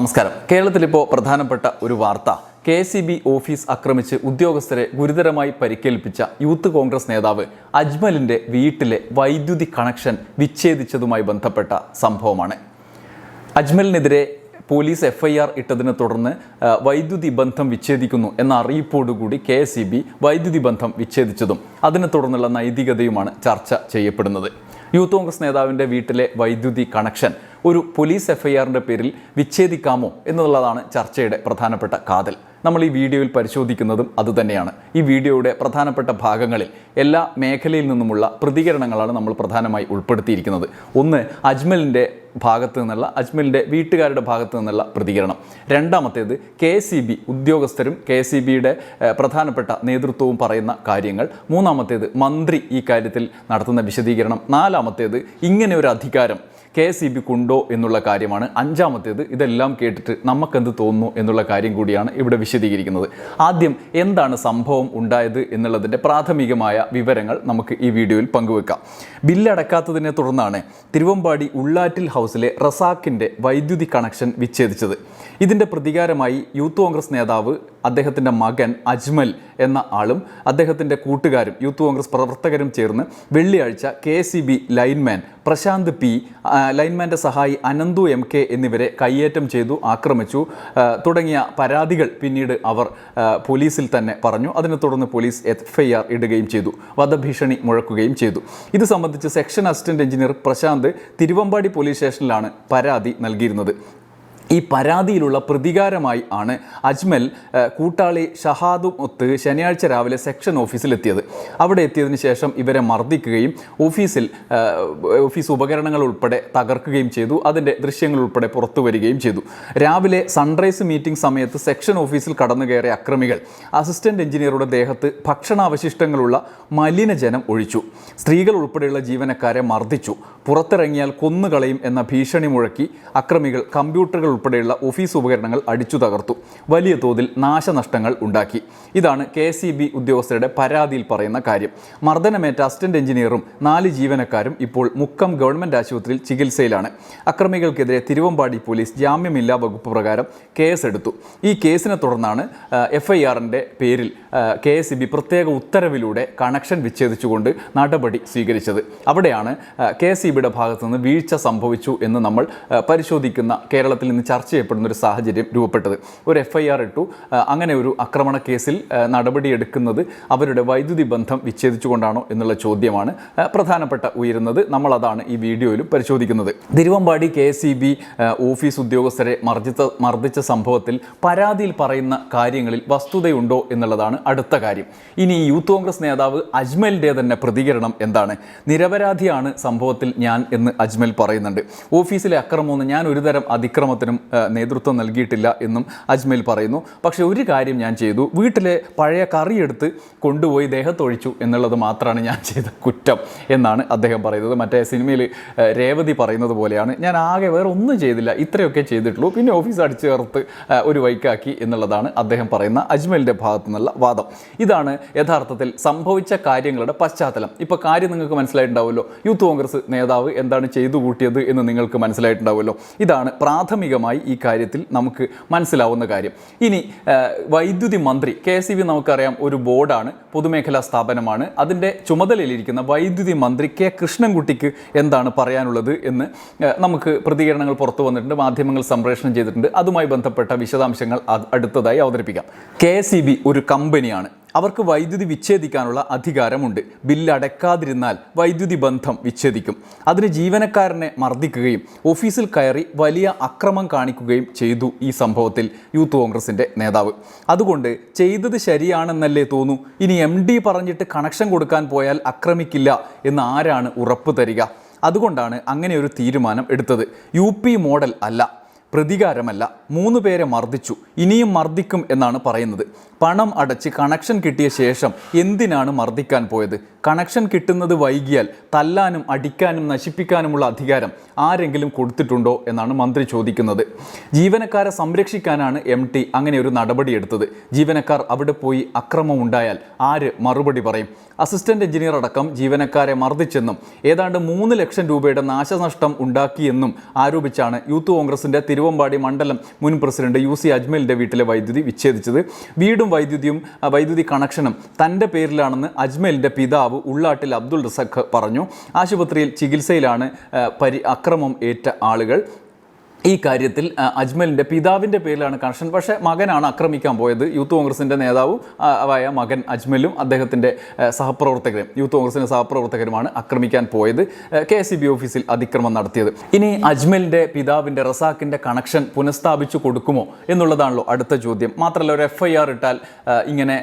നമസ്കാരം. കേരളത്തിലിപ്പോൾ പ്രധാനപ്പെട്ട ഒരു വാർത്ത. കെ സി ബി ഓഫീസ് ആക്രമിച്ച് ഉദ്യോഗസ്ഥരെ ഗുരുതരമായി പരിക്കേൽപ്പിച്ച യൂത്ത് കോൺഗ്രസ് നേതാവ് അജ്മലിന്റെ വീട്ടിലെ വൈദ്യുതി കണക്ഷൻ വിച്ഛേദിച്ചതുമായി ബന്ധപ്പെട്ട സംഭവമാണ്. അജ്മലിനെതിരെ പോലീസ് എഫ്ഐആർ ഇട്ടതിനെ തുടർന്ന് വൈദ്യുതി ബന്ധം വിച്ഛേദിക്കുന്നു എന്ന അറിയിപ്പോടുകൂടി കെ എസ് ഇ ബി വൈദ്യുതി ബന്ധം വിച്ഛേദിച്ചതും അതിനെ തുടർന്നുള്ള നൈതികതയുമാണ് ചർച്ച ചെയ്യപ്പെടുന്നത്. യൂത്ത് കോൺഗ്രസ് നേതാവിന്റെ വീട്ടിലെ വൈദ്യുതി കണക്ഷൻ. ഒരു പോലീസ് എഫ് ഐ ആറിന്റെ പേരിൽ വിച്ഛേദിക്കാമോ എന്നുള്ളതാണ് ചർച്ചയുടെ പ്രധാനപ്പെട്ട കാതൽ. നമ്മൾ ഈ വീഡിയോയിൽ പരിശോധിക്കുന്നതും അതുതന്നെയാണ്. ഈ വീഡിയോയുടെ പ്രധാനപ്പെട്ട ഭാഗങ്ങളിൽ എല്ലാ മേഖലയിൽ നിന്നുമുള്ള പ്രതികരണങ്ങളാണ് നമ്മൾ പ്രധാനമായി ഉൾപ്പെടുത്തിയിരിക്കുന്നത്. ഒന്ന് അജ്മലിന്റെ ഭാഗത്ത് നിന്നുള്ള അജ്മലിന്റെ വീട്ടുകാരുടെ ഭാഗത്ത് നിന്നുള്ള പ്രതികരണം. രണ്ടാമത്തേത് കെ സി ബി ഉദ്യോഗസ്ഥരും കെ സി ബിയുടെ പ്രധാനപ്പെട്ട നേതൃത്വവും പറയുന്ന കാര്യങ്ങൾ. മൂന്നാമത്തേത് മന്ത്രി ഈ കാര്യത്തിൽ നടത്തുന്ന വിശദീകരണം. നാലാമത്തേത് ഇങ്ങനെ ഒരു അധികാരം കെ എസ് ഇ ബിക്കുണ്ടോ എന്നുള്ള കാര്യമാണ്. അഞ്ചാമത്തേത് ഇതെല്ലാം കേട്ടിട്ട് നമുക്കെന്ത് തോന്നുന്നു എന്നുള്ള കാര്യം കൂടിയാണ് ഇവിടെ വിശദീകരിക്കുന്നത്. ആദ്യം എന്താണ് സംഭവം ഉണ്ടായത് എന്നുള്ളതിന്റെ പ്രാഥമികമായ വിവരങ്ങൾ നമുക്ക് ഈ വീഡിയോയിൽ പങ്കുവെക്കാം. ബില്ലടക്കാത്തതിനെ തുടർന്നാണ് തിരുവമ്പാടി ഉള്ളാറ്റിൽ ഹൗസിലെ റസാക്കിന്റെ വൈദ്യുതി കണക്ഷൻ വിച്ഛേദിച്ചത്. ഇതിന്റെ പ്രതികാരമായി യൂത്ത് കോൺഗ്രസ് നേതാവ് അദ്ദേഹത്തിന്റെ മകൻ അജ്മൽ എന്ന ആളും അദ്ദേഹത്തിന്റെ കൂട്ടുകാരും യൂത്ത് കോൺഗ്രസ് പ്രവർത്തകരും ചേർന്ന് വെള്ളിയാഴ്ച K C B lineman Prashant P ലൈൻമാന്റെ സഹായി അനന്തു എം കെ എന്നിവരെ കയ്യേറ്റം ചെയ്തു ആക്രമിച്ചു. തുടങ്ങിയ പരാതികൾ പിന്നീട് അവർ പോലീസിൽ തന്നെ പറഞ്ഞു. അതിനെ തുടർന്ന് പോലീസ് എഫ്ഐആർ ഇടുകയും ചെയ്തു വധഭീഷണി മുഴക്കുകയും ചെയ്തു. ഇത് സംബന്ധിച്ച് section assistant engineer Prashant Thiruvambady police സ്റ്റേഷനിലാണ് പരാതി നൽകിയിരുന്നത്. ഈ പരാതിയിലുള്ള പ്രതികാരമായി ആണ് അജ്മൽ കൂട്ടാളി ഷഹാദും ഒത്ത് ശനിയാഴ്ച രാവിലെ സെക്ഷൻ ഓഫീസിലെത്തിയത്. അവിടെ എത്തിയതിനു ശേഷം ഇവരെ മർദ്ദിക്കുകയും ഓഫീസിൽ ഓഫീസ് ഉപകരണങ്ങൾ ഉൾപ്പെടെ തകർക്കുകയും ചെയ്തു. അതിന്റെ ദൃശ്യങ്ങൾ ഉൾപ്പെടെ പുറത്തു വരികയും ചെയ്തു. രാവിലെ സൺറൈസ് മീറ്റിംഗ് സമയത്ത് സെക്ഷൻ ഓഫീസിൽ കടന്നു കയറിയ അക്രമികൾ അസിസ്റ്റന്റ് എഞ്ചിനീയറുടെ ദേഹത്ത് ഭക്ഷണാവശിഷ്ടങ്ങളുള്ള മലിനജനം ഒഴിച്ചു. സ്ത്രീകൾ ഉൾപ്പെടെയുള്ള ജീവനക്കാരെ മർദ്ദിച്ചു. പുറത്തിറങ്ങിയാൽ കൊന്നുകളയും എന്ന ഭീഷണി മുഴക്കി അക്രമികൾ കമ്പ്യൂട്ടറുകൾ ഉൾപ്പെടെയുള്ള ഓഫീസ് ഉപകരണങ്ങൾ അടിച്ചു തകർത്തു. വലിയ തോതിൽ നാശനഷ്ടങ്ങൾ ഉണ്ടാക്കി. ഇതാണ് കെ ഉദ്യോഗസ്ഥരുടെ പരാതിയിൽ പറയുന്ന കാര്യം. മർദ്ദനമേറ്റ അസിസ്റ്റന്റ് എഞ്ചിനീയറും നാല് ജീവനക്കാരും ഇപ്പോൾ മുക്കം ഗവൺമെന്റ് ആശുപത്രിയിൽ ചികിത്സയിലാണ്. അക്രമികൾക്കെതിരെ തിരുവമ്പാടി പോലീസ് ജാമ്യമില്ലാ വകുപ്പ് പ്രകാരം കേസെടുത്തു. ഈ കേസിനെ തുടർന്നാണ് എഫ് ഐ ആറിന്റെ പേരിൽ കെ എസ് ബി പ്രത്യേക ഉത്തരവിലൂടെ കണക്ഷൻ വിച്ഛേദിച്ചുകൊണ്ട് നടപടി സ്വീകരിച്ചത്. അവിടെയാണ് കെ എസ് ഇ ബിയുടെ ഭാഗത്തു നിന്ന് വീഴ്ച സംഭവിച്ചു എന്ന് നമ്മൾ പരിശോധിക്കുന്ന കേരളത്തിൽ നിന്ന് ചർച്ച ചെയ്യപ്പെടുന്ന ഒരു സാഹചര്യം രൂപപ്പെട്ടത്. ഒരു എഫ് ഐ ആർ ഇട്ടു. അങ്ങനെ ഒരു ആക്രമണ കേസിൽ നടപടിയെടുക്കുന്നത് അവരുടെ വൈദ്യുതി ബന്ധം വിച്ഛേദിച്ചുകൊണ്ടാണോ എന്നുള്ള ചോദ്യമാണ് പ്രധാനപ്പെട്ട ഉയരുന്നത്. നമ്മളതാണ് ഈ വീഡിയോയിലും പരിശോധിക്കുന്നത്. തിരുവമ്പാടി കെ ഓഫീസ് ഉദ്യോഗസ്ഥരെ മർദ്ദിച്ച മർദ്ദിച്ച സംഭവത്തിൽ പരാതിയിൽ പറയുന്ന കാര്യങ്ങളിൽ വസ്തുതയുണ്ടോ എന്നുള്ളതാണ് അടുത്ത കാര്യം. ഇനി യൂത്ത് കോൺഗ്രസ് നേതാവ് അജ്മലിന്റെ തന്നെ പ്രതികരണം എന്താണ്? നിരപരാധിയാണ് സംഭവത്തിൽ ഞാൻ എന്ന് അജ്മൽ പറയുന്നുണ്ട്. ഓഫീസിലെ അക്രമമൊന്നും ഞാൻ ഒരുതരം അതിക്രമത്തിനും നേതൃത്വം നൽകിയിട്ടില്ല എന്നും അജ്മൽ പറയുന്നു. പക്ഷേ ഒരു കാര്യം ഞാൻ ചെയ്തു. വീട്ടിലെ പഴയ കറി എടുത്ത് കൊണ്ടുപോയി ദേഹത്തൊഴിച്ചു എന്നുള്ളത് മാത്രമാണ് ഞാൻ ചെയ്ത കുറ്റം എന്നാണ് അദ്ദേഹം പറയുന്നത്. മറ്റേ സിനിമയിൽ രേവതി പറയുന്നത് പോലെയാണ്. ഞാൻ ആകെ വേറെ ഒന്നും ചെയ്തില്ല. ഇത്രയൊക്കെ ചെയ്തിട്ടുള്ളൂ. പിന്നെ ഓഫീസ് അടിച്ചു ചേർത്ത് ഒരു വൈക്കാക്കി എന്നുള്ളതാണ് അദ്ദേഹം പറയുന്ന അജ്മലിന്റെ ഭാഗത്തു നിന്നുള്ള വാദം. ഇതാണ് യഥാർത്ഥത്തിൽ സംഭവിച്ച കാര്യങ്ങളുടെ പശ്ചാത്തലം. ഇപ്പോൾ കാര്യം നിങ്ങൾക്ക് മനസ്സിലായിട്ടുണ്ടാവുമല്ലോ. യൂത്ത് കോൺഗ്രസ് നേതാവ് എന്താണ് ചെയ്തു കൂട്ടിയത് എന്ന് നിങ്ങൾക്ക് മനസ്സിലായിട്ടുണ്ടാവുമല്ലോ. ഇതാണ് പ്രാഥമികമായി ഈ കാര്യത്തിൽ നമുക്ക് മനസ്സിലാവുന്ന കാര്യം. ഇനി വൈദ്യുതി മന്ത്രി കെ എസ് നമുക്കറിയാം ഒരു ബോർഡാണ് പൊതുമേഖലാ സ്ഥാപനമാണ്. അതിന്റെ ചുമതലയിലിരിക്കുന്ന വൈദ്യുതി മന്ത്രി കെ കൃഷ്ണൻകുട്ടിക്ക് എന്താണ് പറയാനുള്ളത് എന്ന് നമുക്ക് പ്രതികരണങ്ങൾ പുറത്തു വന്നിട്ടുണ്ട് മാധ്യമങ്ങൾ സംപ്രേഷണം ചെയ്തിട്ടുണ്ട്. അതുമായി ബന്ധപ്പെട്ട വിശദാംശങ്ങൾ അടുത്തതായി അവതരിപ്പിക്കാം. കെ ഒരു കമ്പനിയാണ്. അവർക്ക് വൈദ്യുതി വിച്ഛേദിക്കാനുള്ള അധികാരമുണ്ട്. ബില്ല് അടയ്ക്കാതിരുന്നാൽ വൈദ്യുതി ബന്ധം വിച്ഛേദിക്കും. അതിന് ജീവനക്കാരനെ മർദ്ദിക്കുകയും ഓഫീസിൽ കയറി വലിയ അക്രമം കാണിക്കുകയും ചെയ്തു ഈ സംഭവത്തിൽ യൂത്ത് കോൺഗ്രസിന്റെ നേതാവ്. അതുകൊണ്ട് ചെയ്തത് ശരിയാണെന്നല്ലേ തോന്നൂ? ഇനി എം ഡി പറഞ്ഞിട്ട് കണക്ഷൻ കൊടുക്കാൻ പോയാൽ ആക്രമിക്കില്ല എന്ന് ആരാണ് ഉറപ്പ് തരിക? അതുകൊണ്ടാണ് അങ്ങനെ ഒരു തീരുമാനം എടുത്തത്. യു മോഡൽ അല്ല പ്രതികാരമല്ല. മൂന്ന് പേരെ മർദ്ദിച്ചു. ഇനിയും മർദ്ദിക്കും എന്നാണ് പറയുന്നത്. പണം അടച്ച് കണക്ഷൻ കിട്ടിയ ശേഷം എന്തിനാണ് മർദ്ദിക്കാൻ പോയത്? കണക്ഷൻ കിട്ടുന്നത് വൈകിയാൽ തല്ലാനും അടിക്കാനും നശിപ്പിക്കാനുമുള്ള അധികാരം ആരെങ്കിലും കൊടുത്തിട്ടുണ്ടോ എന്നാണ് മന്ത്രി ചോദിക്കുന്നത്. ജീവനക്കാരെ സംരക്ഷിക്കാനാണ് എം ടി അങ്ങനെ ഒരു നടപടിയെടുത്തത് ജീവനക്കാർ അവിടെ പോയി അക്രമം ഉണ്ടായാൽ ആര് മറുപടി പറയും? അസിസ്റ്റന്റ് എഞ്ചിനീയർ അടക്കം ജീവനക്കാരെ മർദ്ദിച്ചെന്നും ഏതാണ്ട് മൂന്ന് ലക്ഷം രൂപയുടെ നാശനഷ്ടം ഉണ്ടാക്കിയെന്നും ആരോപിച്ചാണ് യൂത്ത് കോൺഗ്രസിന്റെ തിരുവമ്പാടി മണ്ഡലം മുൻ പ്രസിഡന്റ് യു സി അജ്മലിന്റെ വീട്ടിലെ വൈദ്യുതി വിച്ഛേദിച്ചത്. വീടും വൈദ്യുതിയും വൈദ്യുതി കണക്ഷനും തന്റെ പേരിലാണെന്ന് അജ്മലിന്റെ പിതാവ് ഉള്ളാട്ടിൽ അബ്ദുൾ റസഖ് പറഞ്ഞു. ആശുപത്രിയിൽ ചികിത്സയിലാണ് പരി അക്രമം ഏറ്റ ആളുകൾ. ഈ കാര്യത്തിൽ അജ്മലിന്റെ പിതാവിന്റെ പേരിലാണ് കണക്ഷൻ. പക്ഷേ മകനാണ് ആക്രമിക്കാൻ പോയത്. യൂത്ത് കോൺഗ്രസിന്റെ നേതാവും ആയ മകൻ അജ്മലും അദ്ദേഹത്തിന്റെ സഹപ്രവർത്തകരും യൂത്ത് കോൺഗ്രസിന്റെ സഹപ്രവർത്തകരുമാണ് ആക്രമിക്കാൻ പോയത്. കെ എസ് ബി ഓഫീസിൽ അതിക്രമം നടത്തിയത്. ഇനി അജ്മലിന്റെ പിതാവിന്റെ റസാക്കിന്റെ കണക്ഷൻ പുനഃസ്ഥാപിച്ചു കൊടുക്കുമോ എന്നുള്ളതാണല്ലോ അടുത്ത ചോദ്യം. മാത്രമല്ല ഒരു എഫ് ഐ ആർ ഇട്ടാൽ ഇങ്ങനെ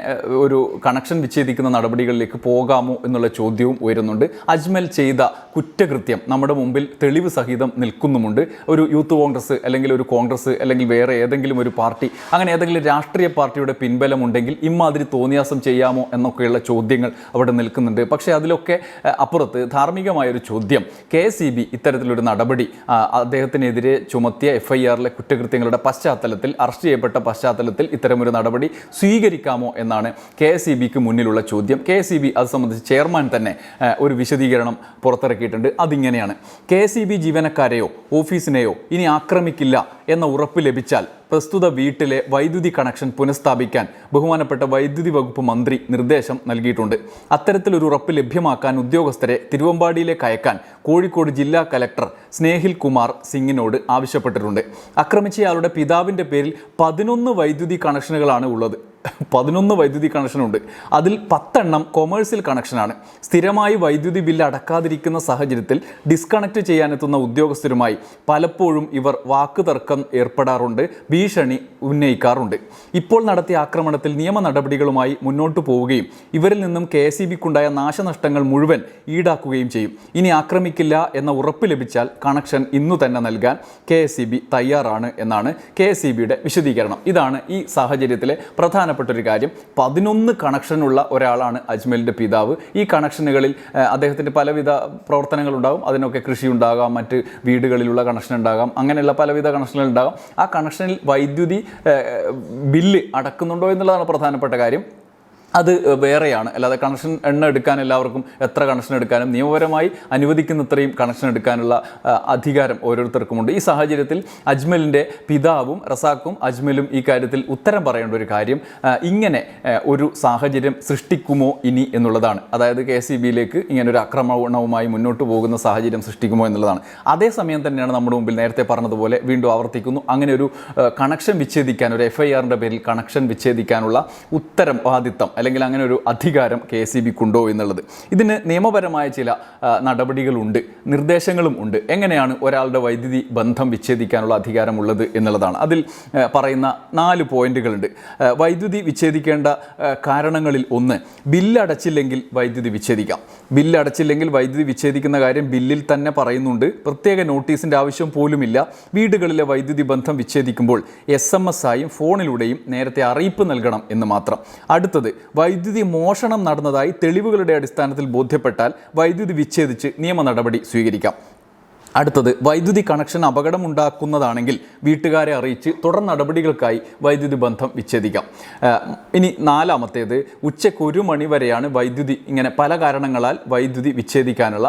ഒരു കണക്ഷൻ വിച്ഛേദിക്കുന്ന നടപടികളിലേക്ക് പോകാമോ എന്നുള്ള ചോദ്യവും ഉയരുന്നുണ്ട്. അജ്മൽ ചെയ്ത കുറ്റകൃത്യം നമ്മുടെ മുമ്പിൽ തെളിവ് സഹിതം നിൽക്കുന്നുമുണ്ട്. ഒരു യൂത്ത് കോൺഗ്രസ് അല്ലെങ്കിൽ ഒരു കോൺഗ്രസ് അല്ലെങ്കിൽ വേറെ ഏതെങ്കിലും ഒരു പാർട്ടി അങ്ങനെ ഏതെങ്കിലും രാഷ്ട്രീയ പാർട്ടിയുടെ പിൻബലമുണ്ടെങ്കിൽ ഇമാതിരി തോന്നിയാസം ചെയ്യാമോ എന്നൊക്കെയുള്ള ചോദ്യങ്ങൾ അവിടെ നിൽക്കുന്നുണ്ട്. പക്ഷേ അതിലൊക്കെ അപ്പുറത്ത് ധാർമ്മികമായൊരു ചോദ്യം കെ ഇ ബി ഇത്തരത്തിലൊരു നടപടി അദ്ദേഹത്തിനെതിരെ ചുമത്തിയ എഫ് ഐ ആറിലെ കുറ്റകൃത്യങ്ങളുടെ പശ്ചാത്തലത്തിൽ അറസ്റ്റ് ചെയ്യപ്പെട്ട പശ്ചാത്തലത്തിൽ ഇത്തരമൊരു നടപടി സ്വീകരിക്കാമോ എന്നാണ് കെ എസ് ബിക്ക് മുന്നിലുള്ള ചോദ്യം. കെ എസ് ബി അത് സംബന്ധിച്ച് ചെയർമാൻ തന്നെ ഒരു വിശദീകരണം പുറത്തിറക്കിയിട്ടുണ്ട്. അതിങ്ങനെയാണ്. കെ എസ് ബി ജീവനക്കാരെയോ ഓഫീസിനെയോ ഇനി ആക്രമിക്കില്ല എന്ന ഉറപ്പ് ലഭിച്ചാൽ പ്രസ്തുത വീട്ടിലെ വൈദ്യുതി കണക്ഷൻ പുനഃസ്ഥാപിക്കാൻ ബഹുമാനപ്പെട്ട വൈദ്യുതി വകുപ്പ് മന്ത്രി നിർദ്ദേശം നൽകിയിട്ടുണ്ട്. അത്തരത്തിലൊരു ഉറപ്പ് ലഭ്യമാക്കാൻ ഉദ്യോഗസ്ഥരെ തിരുവമ്പാടിയിലേക്ക് അയക്കാൻ കോഴിക്കോട് ജില്ലാ കലക്ടർ സ്നേഹിൽ കുമാർ സിംഗിനോട് ആവശ്യപ്പെട്ടിട്ടുണ്ട്. ആക്രമിച്ചയാളുടെ പിതാവിന്റെ പേരിൽ പതിനൊന്ന് വൈദ്യുതി കണക്ഷനുകളാണ് ഉള്ളത്. പതിനൊന്ന് വൈദ്യുതി കണക്ഷനുണ്ട് അതിൽ പത്തെണ്ണം കൊമേഴ്സ്യൽ കണക്ഷനാണ് സ്ഥിരമായി വൈദ്യുതി ബില്ല് അടക്കാതിരിക്കുന്ന സാഹചര്യത്തിൽ ഡിസ്കണക്ട് ചെയ്യാനെത്തുന്ന ഉദ്യോഗസ്ഥരുമായി പലപ്പോഴും ഇവർ വാക്കുതർക്കം ഏർപ്പെടാറുണ്ട് ഭീഷണി ഉന്നയിക്കാറുണ്ട്. ഇപ്പോൾ നടത്തിയ ആക്രമണത്തിൽ നിയമ നടപടികളുമായി മുന്നോട്ടു പോവുകയും ഇവരിൽ നിന്നും കെ എസ് ഇ ബിക്കുണ്ടായ നാശനഷ്ടങ്ങൾ മുഴുവൻ ഈടാക്കുകയും ചെയ്യും. ഇനി ആക്രമിക്കില്ല എന്ന ഉറപ്പ് ലഭിച്ചാൽ കണക്ഷൻ ഇന്നു തന്നെ നൽകാൻ കെ എസ് ഇ ബി തയ്യാറാണ് എന്നാണ് കെ എസ് ഇ ബിയുടെ വിശദീകരണം. ഇതാണ് ഈ സാഹചര്യത്തിലെ പ്രധാനപ്പെട്ട ഒരു കാര്യം പതിനൊന്ന് കണക്ഷനുള്ള ഒരാളാണ് അജ്മലിന്റെ പിതാവ്. ഈ കണക്ഷനുകളിൽ അദ്ദേഹത്തിന്റെ പലവിധ പ്രവർത്തനങ്ങളുണ്ടാകും അതിനൊക്കെ കൃഷി ഉണ്ടാകാം മറ്റ് വീടുകളിലുള്ള കണക്ഷൻ ഉണ്ടാകാം അങ്ങനെയുള്ള പലവിധ കണക്ഷനുകൾ ഉണ്ടാകാം ആ കണക്ഷനിൽ വൈദ്യുതി ബില്ല് അടക്കുന്നുണ്ടോ എന്നുള്ളതാണ് പ്രധാനപ്പെട്ട കാര്യം. അത് വേറെയാണ്. അല്ലാതെ കണക്ഷൻ എണ്ണ എടുക്കാൻ എല്ലാവർക്കും എത്ര കണക്ഷൻ എടുക്കാനും നിയമപരമായി അനുവദിക്കുന്നത്രയും കണക്ഷൻ എടുക്കാനുള്ള അധികാരം ഓരോരുത്തർക്കുമുണ്ട്. ഈ സാഹചര്യത്തിൽ അജ്മലിന്റെ പിതാവും റസാക്കും അജ്മലും ഈ കാര്യത്തിൽ ഉത്തരം പറയേണ്ട ഒരു കാര്യം ഇങ്ങനെ ഒരു സാഹചര്യം സൃഷ്ടിക്കുമോ ഇനി എന്നുള്ളതാണ്. അതായത് കെ സി ബിയിലേക്ക് ഇങ്ങനെ ഒരു ആക്രമണവുമായി മുന്നോട്ട് പോകുന്ന സാഹചര്യം സൃഷ്ടിക്കുമോ എന്നുള്ളതാണ്. അതേസമയം തന്നെയാണ് നമ്മുടെ മുമ്പിൽ നേരത്തെ പറഞ്ഞതുപോലെ വീണ്ടും ആവർത്തിക്കുന്നു. അങ്ങനെ ഒരു കണക്ഷൻ വിച്ഛേദിക്കാൻ ഒരു എഫ് ഐ ആറിന്റെ പേരിൽ കണക്ഷൻ വിച്ഛേദിക്കാനുള്ള ഉത്തരവാദിത്തം അല്ലെങ്കിൽ അങ്ങനെ ഒരു അധികാരം കെ എസ് സി ബിക്കുണ്ടോ എന്നുള്ളത്. ഇതിന് നിയമപരമായ ചില നടപടികളുണ്ട് നിർദ്ദേശങ്ങളും ഉണ്ട്. എങ്ങനെയാണ് ഒരാളുടെ വൈദ്യുതി ബന്ധം വിച്ഛേദിക്കാനുള്ള അധികാരമുള്ളത് എന്നുള്ളതാണ്. അതിൽ പറയുന്ന നാല് പോയിന്റുകളുണ്ട്. വൈദ്യുതി വിച്ഛേദിക്കേണ്ട കാരണങ്ങളിൽ ഒന്ന് ബില്ലടച്ചില്ലെങ്കിൽ വൈദ്യുതി വിച്ഛേദിക്കാം. ബില്ലടച്ചില്ലെങ്കിൽ വൈദ്യുതി വിച്ഛേദിക്കുന്ന കാര്യം ബില്ലിൽ തന്നെ പറയുന്നുണ്ട്. പ്രത്യേക നോട്ടീസിന്റെ ആവശ്യം പോലുമില്ല. വീടുകളിലെ വൈദ്യുതി ബന്ധം വിച്ഛേദിക്കുമ്പോൾ എസ് എം എസ് ആയും ഫോണിലൂടെയും നേരത്തെ അറിയിപ്പ് നൽകണം എന്ന് മാത്രം. അടുത്തത് വൈദ്യുതി മോഷണം നടന്നതായി തെളിവുകളുടെ അടിസ്ഥാനത്തിൽ ബോധ്യപ്പെട്ടാൽ വൈദ്യുതി വിച്ഛേദിച്ച് നിയമ നടപടി സ്വീകരിക്കാം. അടുത്തത് വൈദ്യുതി കണക്ഷൻ അപകടമുണ്ടാക്കുന്നതാണെങ്കിൽ വീട്ടുകാരെ അറിയിച്ച് തുടർ നടപടികൾക്കായി വൈദ്യുതി ബന്ധം വിച്ഛേദിക്കാം. ഇനി നാലാമത്തേത് ഉച്ചയ്ക്ക് ഒരു മണി വരെയാണ് വൈദ്യുതി ഇങ്ങനെ പല കാരണങ്ങളാൽ വൈദ്യുതി വിച്ഛേദിക്കാനുള്ള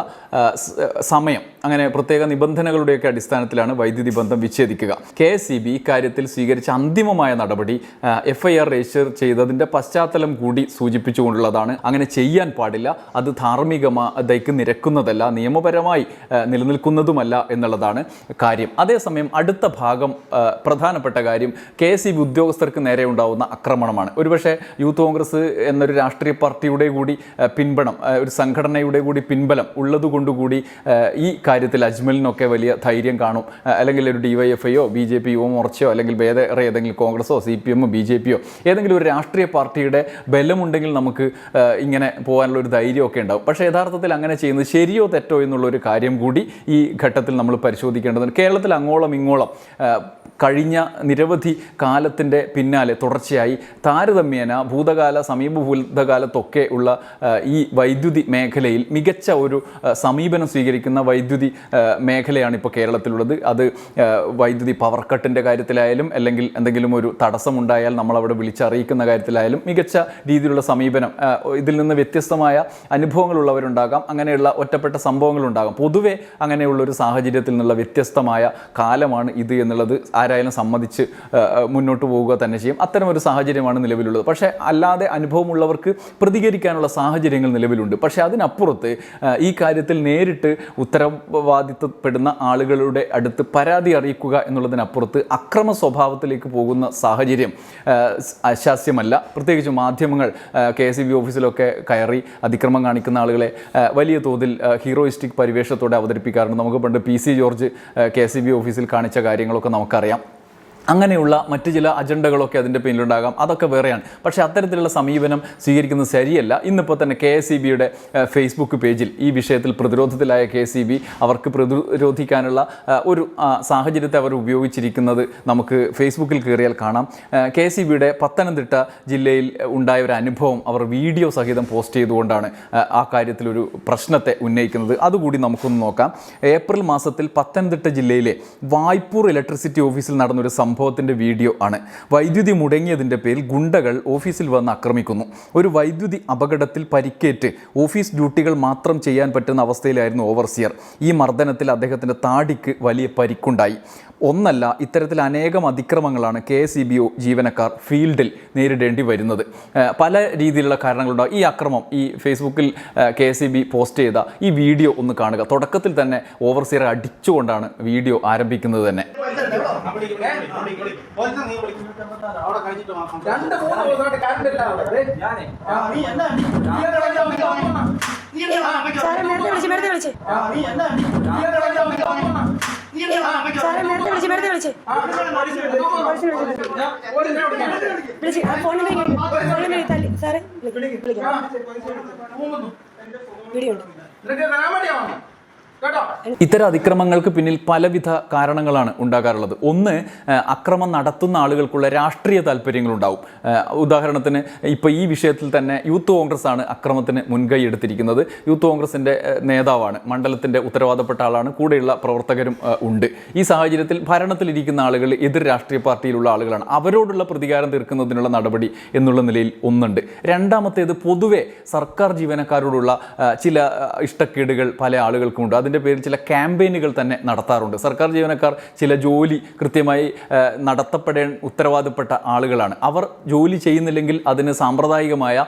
സമയം. അങ്ങനെ പ്രത്യേക നിബന്ധനകളുടെയൊക്കെ അടിസ്ഥാനത്തിലാണ് വൈദ്യുതി ബന്ധം വിച്ഛേദിക്കുക. കെ എസ് ഇ ബി ഇക്കാര്യത്തിൽ സ്വീകരിച്ച അന്തിമമായ നടപടി എഫ് ഐ ആർ രജിസ്റ്റർ ചെയ്തതിന്റെ പശ്ചാത്തലം കൂടി സൂചിപ്പിച്ചുകൊണ്ടുള്ളതാണ്. അങ്ങനെ ചെയ്യാൻ പാടില്ല. അത് ധാർമ്മികതയ്ക്ക് നിരക്കുന്നതല്ല നിയമപരമായി ആ, നിലനിൽക്കുന്നതുമല്ല എന്നുള്ളതാണ് കാര്യം. അതേസമയം അടുത്ത ഭാഗം പ്രധാനപ്പെട്ട കാര്യം കെ എസ് ബി ഉദ്യോഗസ്ഥർക്ക് നേരെ ഉണ്ടാകുന്ന ആക്രമണമാണ്. ഒരുപക്ഷെ യൂത്ത് കോൺഗ്രസ് എന്നൊരു രാഷ്ട്രീയ പാർട്ടിയുടെ കൂടി പിൻബണം ഒരു സംഘടനയുടെ കൂടി പിൻബലം ഉള്ളതുകൊണ്ടുകൂടി ഈ കാര്യത്തിൽ അജ്മലിനൊക്കെ വലിയ ധൈര്യം കാണും. അല്ലെങ്കിൽ ഒരു ഡി വൈ എഫ് ഐയോ ബി ജെ പി യുവ മോർച്ചയോ അല്ലെങ്കിൽ വേറെ ഏതെങ്കിലും കോൺഗ്രസോ സി പി എമ്മോ ബി ജെ പിയോ ഏതെങ്കിലും ഒരു രാഷ്ട്രീയ പാർട്ടിയുടെ ബലമുണ്ടെങ്കിൽ നമുക്ക് ഇങ്ങനെ പോകാനുള്ള ഒരു ധൈര്യമൊക്കെ ഉണ്ടാവും. പക്ഷേ യഥാർത്ഥത്തിൽ അങ്ങനെ ചെയ്യുന്നത് ശരിയോ തെറ്റോ എന്നുള്ളൊരു കാര്യം കൂടി ഈ ഘട്ടത്തിൽ നമ്മൾ പരിശോധിക്കേണ്ടതുണ്ട്. കേരളത്തിൽ അങ്ങോളം ഇങ്ങോളം കഴിഞ്ഞ നിരവധി കാലത്തിന്റെ പിന്നാലെ തുടർച്ചയായി താരതമ്യേന ഭൂതകാല സമീപ ഭൂതകാലത്തൊക്കെ ഉള്ള ഈ വൈദ്യുതി മേഖലയിൽ മികച്ച ഒരു സമീപനം സ്വീകരിക്കുന്ന വൈദ്യുതി മേഖലയാണ് ഇപ്പോൾ കേരളത്തിലുള്ളത്. അത് വൈദ്യുതി പവർ കട്ടിന്റെ കാര്യത്തിലായാലും അല്ലെങ്കിൽ എന്തെങ്കിലും ഒരു തടസ്സമുണ്ടായാൽ നമ്മളവിടെ വിളിച്ചറിയിക്കുന്ന കാര്യത്തിലായാലും മികച്ച രീതിയിലുള്ള സമീപനം ഇതിൽ നിന്ന് വ്യത്യസ്തമായ അനുഭവങ്ങളുള്ളവരുണ്ടാകാം. അങ്ങനെയുള്ള ഒറ്റപ്പെട്ട സംഭവങ്ങളുണ്ടാകാം. പൊതുവെ അങ്ങനെയുള്ളൊരു സാഹചര്യത്തിൽ നിന്നുള്ള വ്യത്യസ്തമായ കാലമാണ് ഇത് എന്നുള്ളത് ആരായാലും സമ്മതിച്ച് മുന്നോട്ട് പോവുക തന്നെ ചെയ്യും. അത്തരമൊരു സാഹചര്യമാണ് നിലവിലുള്ളത്. പക്ഷേ അല്ലാതെ അനുഭവമുള്ളവർക്ക് പ്രതികരിക്കാനുള്ള സാഹചര്യങ്ങൾ നിലവിലുണ്ട്. പക്ഷേ അതിനപ്പുറത്ത് ഈ കാര്യത്തിൽ നേരിട്ട് ഉത്തരവാദിത്തപ്പെടുന്ന ആളുകളുടെ അടുത്ത് പരാതി അറിയിക്കുക എന്നുള്ളതിനപ്പുറത്ത് അക്രമ സ്വഭാവത്തിലേക്ക് പോകുന്ന സാഹചര്യം അശാസ്യമല്ല. പ്രത്യേകിച്ച് മാധ്യമങ്ങൾ കെ എസ് ബി ഓഫീസിലൊക്കെ കയറി അതിക്രമം കാണിക്കുന്ന ആളുകളെ വലിയ തോതിൽ ഹീറോയിസ്റ്റിക് പരിവേഷത്തോടെ അവതരിപ്പിക്കാറുണ്ട്. നമുക്ക് പണ്ട് P C George K S B ഓഫീസിൽ കാണിച്ച കാര്യങ്ങളൊക്കെ നമുക്കറിയാം. അങ്ങനെയുള്ള മറ്റു ചില അജണ്ടകളൊക്കെ അതിന്റെ പിന്നിലുണ്ടാകാം. അതൊക്കെ വേറെയാണ്. പക്ഷേ അത്തരത്തിലുള്ള സമീപനം സ്വീകരിക്കുന്നത് ശരിയല്ല. ഇന്നിപ്പോൾ തന്നെ കെ എസ് ഇ ബിയുടെ ഫേസ്ബുക്ക് പേജിൽ ഈ വിഷയത്തിൽ പ്രതിരോധത്തിലായ കെ ബി അവർക്ക് പ്രതിരോധിക്കാനുള്ള ഒരു സാഹചര്യത്തെ അവർ ഉപയോഗിച്ചിരിക്കുന്നത് നമുക്ക് ഫേസ്ബുക്കിൽ കയറിയാൽ കാണാം. കെ എസ് ബിയുടെ പത്തനംതിട്ട ജില്ലയിൽ ഉണ്ടായ ഒരു അനുഭവം അവർ വീഡിയോ സഹിതം പോസ്റ്റ് ചെയ്തുകൊണ്ടാണ് ആ, കാര്യത്തിലൊരു പ്രശ്നത്തെ ഉന്നയിക്കുന്നത്. അതുകൂടി നമുക്കൊന്ന് നോക്കാം. ഏപ്രിൽ മാസത്തിൽ പത്തനംതിട്ട ജില്ലയിലെ വായ്പൂർ ഇലക്ട്രിസിറ്റി ഓഫീസിൽ നടന്നൊരു സംഭവത്തിന്റെ വീഡിയോ ആണ്. വൈദ്യുതി മുടങ്ങിയതിന്റെ പേരിൽ ഗുണ്ടകൾ ഓഫീസിൽ വന്ന് ആക്രമിക്കുന്നു. ഒരു വൈദ്യുതി അപകടത്തിൽ പരിക്കേറ്റ് ഓഫീസ് ഡ്യൂട്ടികൾ മാത്രം ചെയ്യാൻ പറ്റുന്ന അവസ്ഥയിലായിരുന്നു ഓവർസിയർ. ഈ മർദ്ദനത്തിൽ അദ്ദേഹത്തിന്റെ താടിക്ക് വലിയ പരിക്കുണ്ടായി. ഒന്നല്ല ഇത്തരത്തിൽ അനേകം അതിക്രമങ്ങളാണ് കെ എസ് ബി ഒ ജീവനക്കാർ ഫീൽഡിൽ നേരിടേണ്ടി വരുന്നത്. പല രീതിയിലുള്ള കാരണങ്ങളുണ്ടാകും ഈ അക്രമം ഈ ഫേസ്ബുക്കിൽ കെ എസ് ബി പോസ്റ്റ് ചെയ്ത ഈ വീഡിയോ ഒന്ന് കാണുക. തുടക്കത്തിൽ തന്നെ ഓവർസിയറെ അടിച്ചുകൊണ്ടാണ് വീഡിയോ ആരംഭിക്കുന്നത് തന്നെ. രണ്ട് മൂന്ന് ദിവസമായിട്ട് കറണ്ട് ഇല്ല അവിടെ. ഞാനേ നീ എന്നാ നീ വിളിച്ച് ഫോണിൽ ഫോണിൽ തല്ലി സാറേ വീഡിയോ ഉണ്ട് ഇത്തരം അതിക്രമങ്ങൾക്ക് പിന്നിൽ പലവിധ കാരണങ്ങളാണ് ഉണ്ടാകാറുള്ളത്. ഒന്ന് അക്രമം നടത്തുന്ന ആളുകൾക്കുള്ള രാഷ്ട്രീയ താല്പര്യങ്ങളുണ്ടാവും. ഉദാഹരണത്തിന് ഇപ്പോൾ ഈ വിഷയത്തിൽ തന്നെ യൂത്ത് കോൺഗ്രസ് ആണ് അക്രമത്തിന് മുൻകൈ എടുത്തിരിക്കുന്നത്. യൂത്ത് കോൺഗ്രസിന്റെ നേതാവാണ് മണ്ഡലത്തിന്റെ ഉത്തരവാദപ്പെട്ട ആളാണ് കൂടെയുള്ള പ്രവർത്തകരും ഉണ്ട്. ഈ സാഹചര്യത്തിൽ ഭരണത്തിലിരിക്കുന്ന ആളുകൾ എതിർ രാഷ്ട്രീയ പാർട്ടിയിലുള്ള ആളുകളാണ്. അവരോടുള്ള പ്രതികാരം തീർക്കുന്നതിനുള്ള നടപടി എന്നുള്ള നിലയിൽ ഒന്നുണ്ട്. രണ്ടാമത്തേത് പൊതുവെ സർക്കാർ ജീവനക്കാരോടുള്ള ചില ഇഷ്ടക്കേടുകൾ പല ആളുകൾക്കുമുണ്ട്. അതിന്റെ പേരിൽ ചില ക്യാമ്പയിനുകൾ തന്നെ നടത്താറുണ്ട്. സർക്കാർ ജീവനക്കാർ ചില ജോലി കൃത്യമായി നടത്തപ്പെടേണ്ട നടത്തപ്പെടേ ഉത്തരവാദപ്പെട്ട ആളുകളാണ്. അവർ ജോലി ചെയ്യുന്നില്ലെങ്കിൽ അതിന് സാമ്പ്രദായികമായ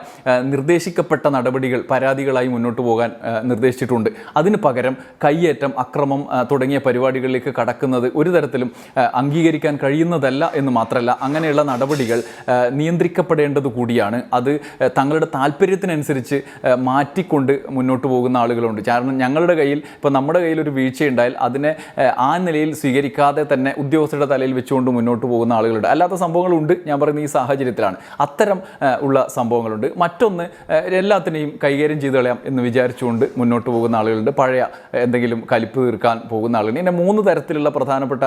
നിർദ്ദേശിക്കപ്പെട്ട നടപടികൾ പരാതികളായി മുന്നോട്ട് പോകാൻ നിർദ്ദേശിച്ചിട്ടുണ്ട്. അതിന് പകരം കയ്യേറ്റം അക്രമം തുടങ്ങിയ പരിപാടികളിലേക്ക് കടക്കുന്നത് ഒരു തരത്തിലും അംഗീകരിക്കാൻ കഴിയുന്നതല്ല എന്ന് മാത്രമല്ല അങ്ങനെയുള്ള നടപടികൾ നിയന്ത്രിക്കപ്പെടേണ്ടത് കൂടിയാണ്. അത് തങ്ങളുടെ താല്പര്യത്തിനനുസരിച്ച് മാറ്റിക്കൊണ്ട് മുന്നോട്ട് പോകുന്ന ആളുകളുണ്ട്. കാരണം ഞങ്ങളുടെ കയ്യിൽ ഇപ്പോൾ നമ്മുടെ കയ്യിൽ ഒരു വീഴ്ചയുണ്ടായാൽ അതിനെ ആ, നിലയിൽ സ്വീകരിക്കാതെ തന്നെ ഉദ്യോഗസ്ഥരുടെ തലയിൽ വെച്ചുകൊണ്ട് മുന്നോട്ട് പോകുന്ന ആളുകളുണ്ട്. അല്ലാത്ത സംഭവങ്ങളുണ്ട്. ഞാൻ പറയുന്ന ഈ സാഹചര്യത്തിലാണ്. അത്തരം ഉള്ള സംഭവങ്ങളുണ്ട്. മറ്റൊന്ന് എല്ലാത്തിനെയും കൈകാര്യം ചെയ്ത് കളയാം എന്ന് വിചാരിച്ചുകൊണ്ട് മുന്നോട്ട് പോകുന്ന ആളുകളുണ്ട്. പഴയ എന്തെങ്കിലും കലിപ്പ് തീർക്കാൻ പോകുന്ന ആളുകൾ. ഇങ്ങനെ മൂന്ന് തരത്തിലുള്ള പ്രധാനപ്പെട്ട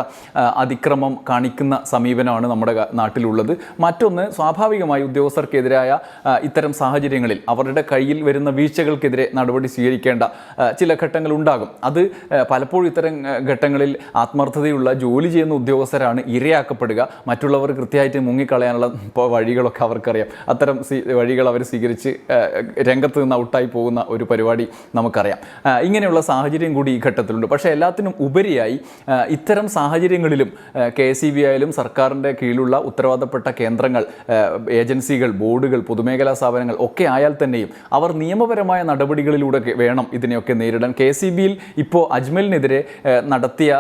അതിക്രമം കാണിക്കുന്ന സമീപനമാണ് നമ്മുടെ നാട്ടിലുള്ളത്. മറ്റൊന്ന് സ്വാഭാവികമായി ഉദ്യോഗസ്ഥർക്കെതിരായ ഇത്തരം സാഹചര്യങ്ങളിൽ അവരുടെ കയ്യിൽ വരുന്ന വീഴ്ചകൾക്കെതിരെ നടപടി സ്വീകരിക്കേണ്ട ചില ഘട്ടങ്ങൾ ഉണ്ടാകും അത് പലപ്പോഴും ഇത്തരം ഘട്ടങ്ങളിൽ ആത്മാർത്ഥതയുള്ള ജോലി ചെയ്യുന്ന ഉദ്യോഗസ്ഥരാണ് ഇരയാക്കപ്പെടുക. മറ്റുള്ളവർ കൃത്യമായിട്ട് മുങ്ങിക്കളയാനുള്ള വഴികളൊക്കെ അവർക്കറിയാം. അത്തരം വഴികൾ അവർ സ്വീകരിച്ച് രംഗത്ത് നിന്ന് ഔട്ടായി പോകുന്ന ഒരു പരിപാടി നമുക്കറിയാം. ഇങ്ങനെയുള്ള സാഹചര്യം കൂടി ഈ ഘട്ടത്തിലുണ്ട്. പക്ഷേ എല്ലാത്തിനും ഉപരിയായി ഇത്തരം സാഹചര്യങ്ങളിലും കെ എസ് ബി ആയാലും സർക്കാരിന്റെ കീഴിലുള്ള ഉത്തരവാദപ്പെട്ട കേന്ദ്രങ്ങൾ ഏജൻസികൾ ബോർഡുകൾ പൊതുമേഖലാ സ്ഥാപനങ്ങൾ ഒക്കെ ആയാൽ തന്നെയും അവർ നിയമപരമായ നടപടികളിലൂടെ വേണം ഇതിനെയൊക്കെ നേരിടാൻ. കെ സി ബിയിൽ ഇപ്പോൾ അജ്മലിനെതിരെ നടത്തിയ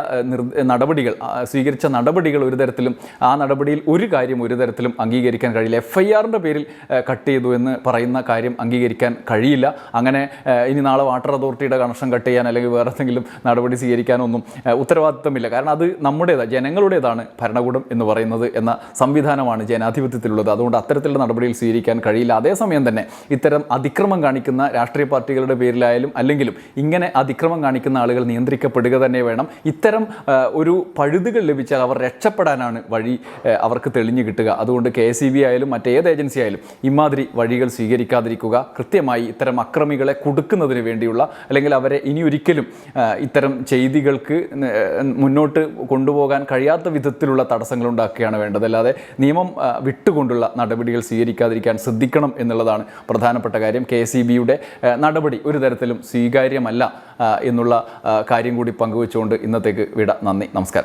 നടപടികൾ സ്വീകരിച്ച നടപടികൾ ഒരു തരത്തിലും ആ നടപടിയിൽ ഒരു കാര്യം ഒരു തരത്തിലും അംഗീകരിക്കാൻ കഴിയില്ല. എഫ് ഐ ആറിന്റെ പേരിൽ കട്ട് ചെയ്തു എന്ന് പറയുന്ന കാര്യം അംഗീകരിക്കാൻ കഴിയില്ല. അങ്ങനെ ഇനി നാളെ വാട്ടർ അതോറിറ്റിയുടെ കണക്ഷൻ കട്ട് ചെയ്യാൻ അല്ലെങ്കിൽ വേറെ എന്തെങ്കിലും നടപടി സ്വീകരിക്കാനൊന്നും ഉത്തരവാദിത്തമില്ല. കാരണം അത് നമ്മുടേതാണ് ജനങ്ങളുടേതാണ് ഭരണകൂടം എന്ന് പറയുന്നത് എന്ന സംവിധാനമാണ് ജനാധിപത്യത്തിലുള്ളത്. അതുകൊണ്ട് അത്തരത്തിലുള്ള നടപടിയിൽ സ്വീകരിക്കാൻ കഴിയില്ല. അതേസമയം തന്നെ ഇത്തരം അതിക്രമം കാണിക്കുന്ന രാഷ്ട്രീയ പാർട്ടികളുടെ പേരിലായാലും അല്ലെങ്കിലും ഇങ്ങനെ അതിക്രമം കാണിക്കുന്ന കാണിക്കുന്ന ആളുകൾ നിയന്ത്രിക്കപ്പെടുക തന്നെ വേണം. ഇത്തരം ഒരു പഴുതുകൾ ലഭിച്ചാൽ അവർ രക്ഷപ്പെടാനാണ് വഴി അവർക്ക് തെളിഞ്ഞു കിട്ടുക. അതുകൊണ്ട് കെ എസ് ആയാലും മറ്റേത് ഏജൻസി ആയാലും ഇമാതിരി വഴികൾ സ്വീകരിക്കാതിരിക്കുക. കൃത്യമായി ഇത്തരം അക്രമികളെ കൊടുക്കുന്നതിന് വേണ്ടിയുള്ള അല്ലെങ്കിൽ അവരെ ഇനി ഒരിക്കലും ഇത്തരം ചെയ്തികൾക്ക് മുന്നോട്ട് കൊണ്ടുപോകാൻ കഴിയാത്ത വിധത്തിലുള്ള തടസ്സങ്ങൾ ഉണ്ടാക്കുകയാണ് വേണ്ടത്. അല്ലാതെ നിയമം വിട്ടുകൊണ്ടുള്ള നടപടികൾ സ്വീകരിക്കാതിരിക്കാൻ ശ്രദ്ധിക്കണം എന്നുള്ളതാണ് പ്രധാനപ്പെട്ട കാര്യം. കെ നടപടി ഒരു തരത്തിലും സ്വീകാര്യമല്ല ആ, എന്നുള്ള കാര്യം കൂടി പങ്കുവെച്ചുകൊണ്ട് ഇന്നത്തേക്ക് വിട. നന്ദി. നമസ്കാരം.